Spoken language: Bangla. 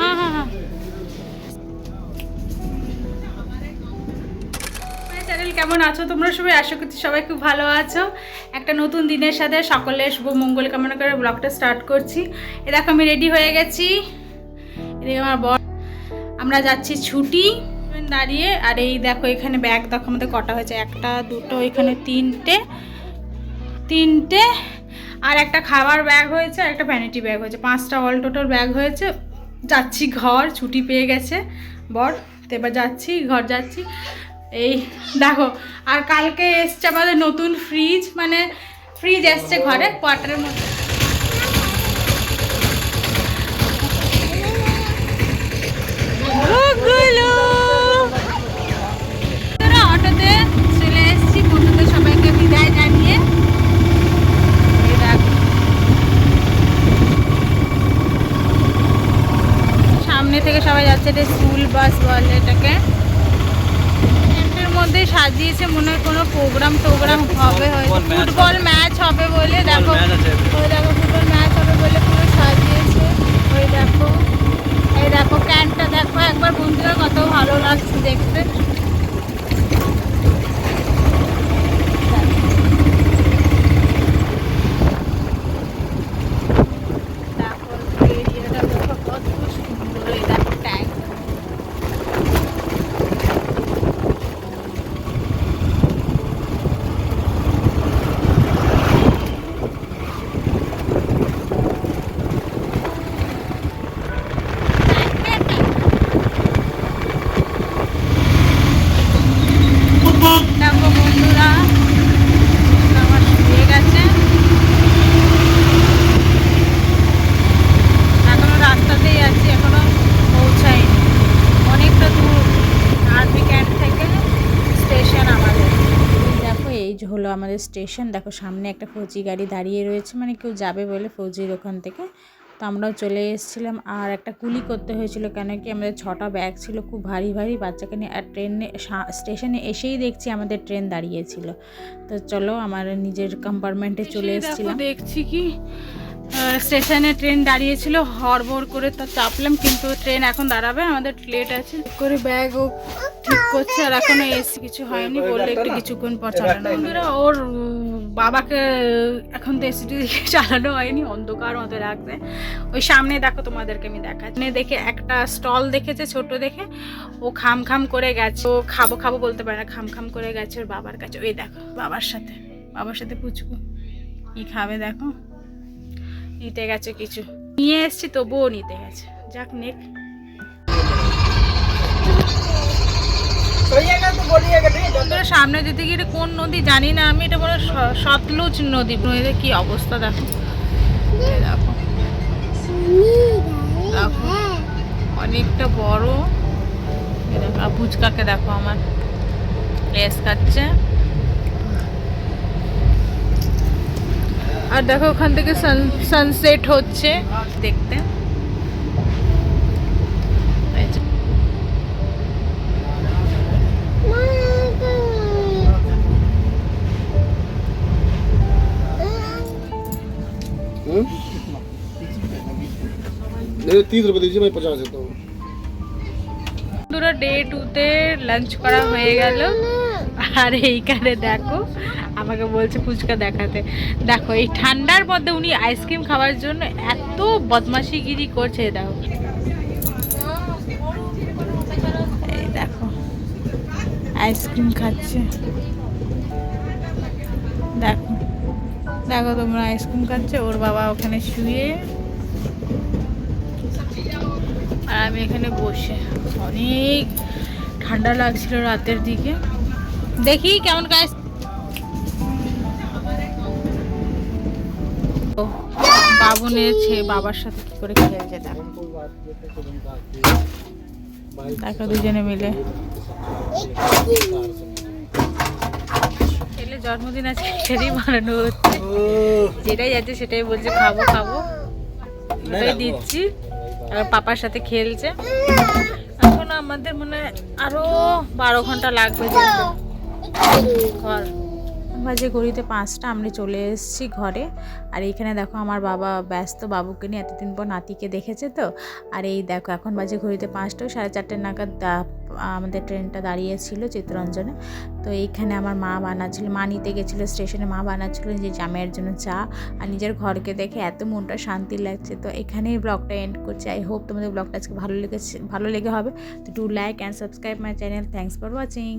হ্যাঁ হ্যাঁ হ্যাঁ চ্যানেল কেমন আছো? তোমরা সবাই? আশা করছি সবাই খুব ভালো আছো। একটা নতুন দিনের সাথে সকলের শুভ মঙ্গল কামনা করে ব্লগটা স্টার্ট করছি। এ দেখো, আমি রেডি হয়ে গেছি। এদিকে আমার বর আমরা যাচ্ছি ছুটি দাঁড়িয়ে, আর এই দেখো, এখানে ব্যাগ দেখো, আমাদের কটা হয়েছে? একটা, দুটো, এখানে তিনটে। তিনটে আর একটা খাবার ব্যাগ হয়েছে, আর একটা ভ্যানিটি ব্যাগ হয়েছে। পাঁচটা অল টোটাল ব্যাগ হয়েছে। যাচ্ছি ঘর, ছুটি পেয়ে গেছে বর। তো এবার যাচ্ছি, ঘর যাচ্ছি। এই দেখো, আর কালকে এসছে আমাদের নতুন ফ্রিজ মানে ফ্রিজ এসছে ঘরে কোয়ার্টারের মধ্যে অটোতে চলে এসেছি বন্ধুদের সবাইকে বিদায় জানিয়ে এই দেখো। সামনে এটা স্কুল বাস বলে এটাকে। মধ্যে সাজিয়েছে মনে হয় কোনো প্রোগ্রাম টোগ্রাম হবে হয়তো। ফুটবল ম্যাচ হবে। বলে দেখো। দেখো ফুটবল ম্যাচ হবে বলে পুরো সাজিয়েছে ওই দেখো এই দেখো ক্যানটা দেখো একবার বন্ধুরা কত ভালো লাগছে দেখতে তারপর এরিয়াটা দেখো কত সুন্দর এই দেখো ট্যাঙ্ক দেখো বন্ধুরা আমার শুয়ে গেছে এখনও রাস্তাতেই আছি এখনও পৌঁছাইনি অনেকটা দূর আর্মি ক্যাম্প থেকে স্টেশন আমাদের দেখো এই যে হলো আমাদের স্টেশন দেখো সামনে একটা ফৌজি গাড়ি দাঁড়িয়ে রয়েছে মানে কেউ যাবে বলে ফৌজির ওখান থেকে। তো আমরাও চলে এসেছিলাম আর একটা কুলি করতে হয়েছিল কেন কি আমাদের ছটা ব্যাগ ছিল খুব ভারী ভারী বাচ্চাকে নিয়ে আর ট্রেনে স্টেশনে এসেই দেখছি আমাদের ট্রেন দাঁড়িয়েছিল। তো চলো আমার নিজের কম্পার্টমেন্টে চলে এসেছিলাম। দেখছি কি। স্টেশনে ট্রেন দাঁড়িয়েছিল, হড়বড় করে তো চাপলাম, কিন্তু ট্রেন এখন দাঁড়াবে, আমাদের লেট আছে। করে ব্যাগ ও ঠিক করছে, আর এখনও এসি কিছু হয়নি, বললে একটু কিছুক্ষণ পর চালানো বন্ধুরা, ওর বাবাকে এখন তো এসিটি চালানো হয়নি, অন্ধকার মতো লাগছে। ওই সামনে দেখো তোমাদেরকে আমি দেখাচ্ছি। দেখে একটা স্টল দেখেছে, ছোট দেখে, ও খাম খাম করে গেছে। ও খাব খাব বলতে পারে না, খাম খাম করে গেছে ওর বাবার কাছে। ওই দেখো, বাবার সাথে বাবার সাথে পুচকু। কি খাবে দেখো? নিতে গেছে কিছু। নিয়ে এসছি, তবুও নিতে গেছে। যাক, নেক। সামনে যেতে গিয়ে কোন নদী জানি না, আমি এটা বলে সতলুজ নদী। নদীতে কি অবস্থা দেখো। দেখো। অনেকটা বড়। দেখো, আর ফুচকাকে দেখো আমার। লেস কাটছে আর দেখো ওখান থেকে সানসেট হচ্ছে দেখতে এই যে। मेरे तीस रुपए दीजिए मैं पचास देता हूँ বন্ধুরা ডে টুতে লাঞ্চ করা হয়ে গেল আর এইখানে দেখো আমাকে বলছে ফুচকা দেখাতে। দেখো, এই ঠান্ডার মধ্যে উনি আইসক্রিম খাওয়ার জন্য এত বদমাশিগিরি করছে দেখো। আইসক্রিম খাচ্ছে। দেখো দেখো তোমরা আইসক্রিম খাচ্ছে, ওর বাবা ওখানে শুয়ে। আর আমি এখানে বসে। অনেক ঠান্ডা লাগছিল রাতের দিকে। দেখি কেমন গাছ বাবার সাথে কি করে খেলছে দেখো। দেখো দুজনে মিলে। ছেলে জন্মদিন আছে সেটাই বানানো হচ্ছে। যেটাই যাচ্ছে সেটাই বলছে খাব খাব। ওটাই দিচ্ছি। আর পাপার সাথে খেলছে। এখন আমাদের মনে হয় আরও বারো ঘণ্টা লাগবে ঘর। বাজে ঘড়িতে পাঁচটা, আমরা চলে এসেছি ঘরে। আর এইখানে দেখো আমার বাবা ব্যস্ত, বাবুকে নিয়ে এতদিন পর নাতিকে দেখেছে তো। আর এই দেখো, এখন বাজে ঘড়িতে পাঁচটা, সাড়ে চারটে নাগাদ আমাদের ট্রেনটা দাঁড়িয়েছিল চিত্তরঞ্জনে। তো এইখানে আমার মা বানাচ্ছিল, মা নিতে গেছিল স্টেশনে, মা বানাচ্ছিল যে জামাইয়ের জন্য চা। আর নিজের ঘরকে দেখে এত মনটা শান্তি লাগছে। তো এখানেই ব্লগটা এন্ড করছি। আই হোপ তোমাদের ব্লগটা আজকে ভালো লেগেছে, ভালো লেগে হবে। তো to like and subscribe my channel thanks for watching